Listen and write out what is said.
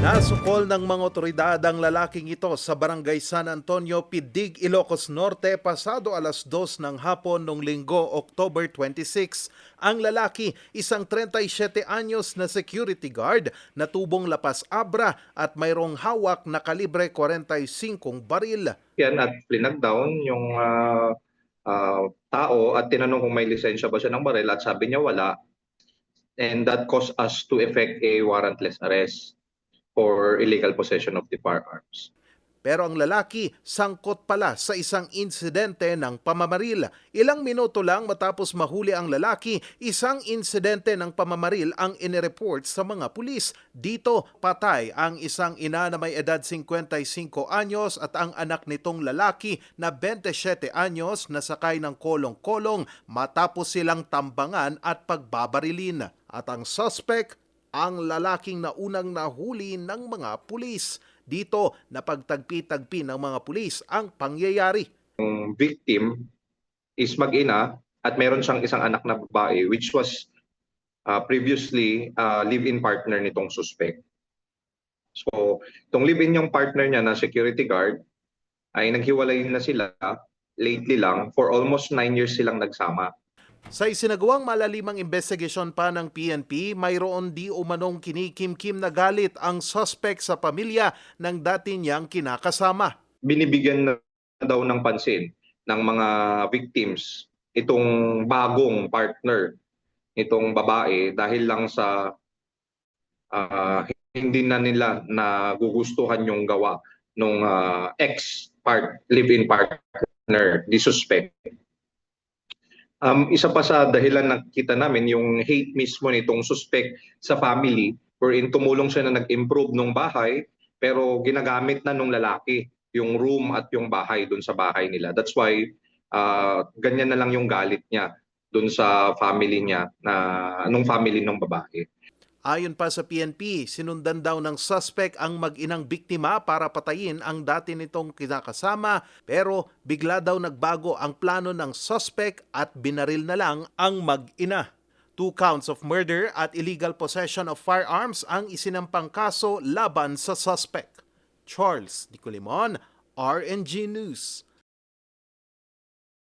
Nasukol ng mga otoridad ang lalaking ito sa barangay San Antonio, Pidig, Ilocos Norte pasado alas 2 ng hapon noong linggo, October 26. Ang lalaki, isang 37 anyos na security guard na tubong lapas abra at mayroong hawak na kalibre 45 baril. yan at plinag-down yung ah, ah, tao at tinanong kung may lisensya ba siya ng baril at sabi niya wala. And that caused us to effect a warrantless arrest for illegal possession of the firearms. Pero ang lalaki sangkot pala sa isang insidente ng pamamaril. Ilang minuto lang matapos mahuli ang lalaki, isang insidente ng pamamaril ang inireport sa mga pulis. Dito, patay ang isang ina na may edad 55 anyos at ang anak nitong lalaki na 27 anyos na sakay ng kolong-kolong matapos silang tambangan at pagbabarilin. At ang suspect, ang lalaking naunang nahuli ng mga pulis. Dito, napagtagpi-tagpi ng mga pulis ang pangyayari. Yung victim is mag-ina at meron siyang isang anak na babae which was ah, previously ah, live-in partner nitong suspect. So, itong live-in yung partner niya na security guard ay naghiwalay na sila lately lang for almost nine years silang nagsama. Sa isinagawang malalimang investigasyon pa ng PNP, mayroon di umanong kinikim-kim na galit ang suspect sa pamilya ng dati niyang kinakasama. binibigyan na daw ng pansin ng mga victims itong bagong partner itong babae dahil lang sa ah, hindi na nila nagugustuhan yung gawa nung ah, ex part live-in partner di suspect Um, isa pa sa dahilan nakita namin yung hate mismo nitong suspect sa family wherein tumulong siya na nag-improve nung bahay pero ginagamit na nung lalaki yung room at yung bahay dun sa bahay nila. That's why ah, ganyan na lang yung galit niya dun sa family niya na nung family ng babae. Ayon pa sa PNP, sinundan daw ng suspect ang mag-inang biktima para patayin ang dati nitong kinakasama pero bigla daw nagbago ang plano ng suspect at binaril na lang ang mag-ina. Two counts of murder at illegal possession of firearms ang isinampang kaso laban sa suspect. Charles Nicolimon, RNG News.